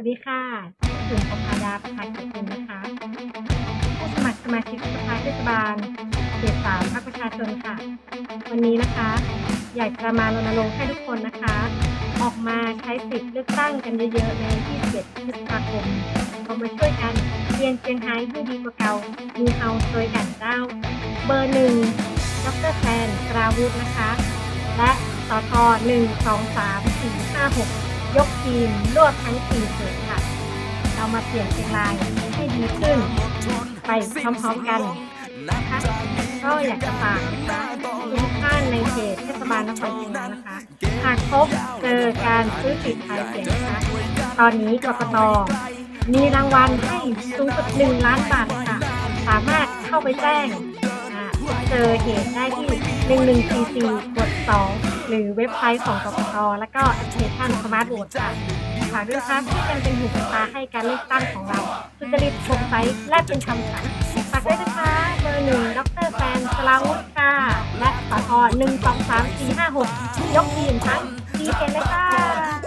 วัสดีค่ะกลุ่มประภาดาประธานกิจกุลนะคะผู้สมัครสมาชิกสภาเทศบาลเขตสามภาคประชาชนค่ะ วันนี้นะคะ อยากจะมารณรงค์ให้ทุกคนนะคะ ออกมาใช้สิทธิ์เลือกตั้งกันเยอะๆในที่7พฤษภาคมเรามาช่วยกันเปลี่ยนเชียงไฮ้ให้ดีกว่าเก่ามีเฮาโดยกันเจ้า เบอร์หนึ่งดรแซนกราวุธนะคะ และสทหนึ่งสองสามสี่ห้าหก ยกทีมรวบทั้งสี่เสือค่ะ เรามาเปลี่ยนเชียงรายให้ดีขึ้น ไปพร้อมๆกันนะคะก็อยากจะฝากนะคะทุกท่านในเขตเทศบาลนครเชียงรายนะคะ หากพบเจอการซื้อสิทธิ์ขายเสียงนะคะตอนนี้กรกตมีรางวัลให้สูงสุดหนึ่งล้านบาทค่ะ สามารถเข้าไปแจ้ง เจอเหตุได้ที่ 1144กด2หรือเว็บไซต์ของกกตแล้วก็แอปพลิเคชันสมาร์ทโหวตค่ะฝากด้วยนะคะที่ยังเป็นหูเป็นตาให้การเลือกตั้งของเราสุจริตโปร่งใสและเป็นธรรมค่ะฝากด้วยนะคะเบอร์หนึ่งดรแซนสลาวุฒิค่ะและสทหนึ่งสองสามสี่ห้าหกยกทีมทั้งทีเอ็นเลยค่ะ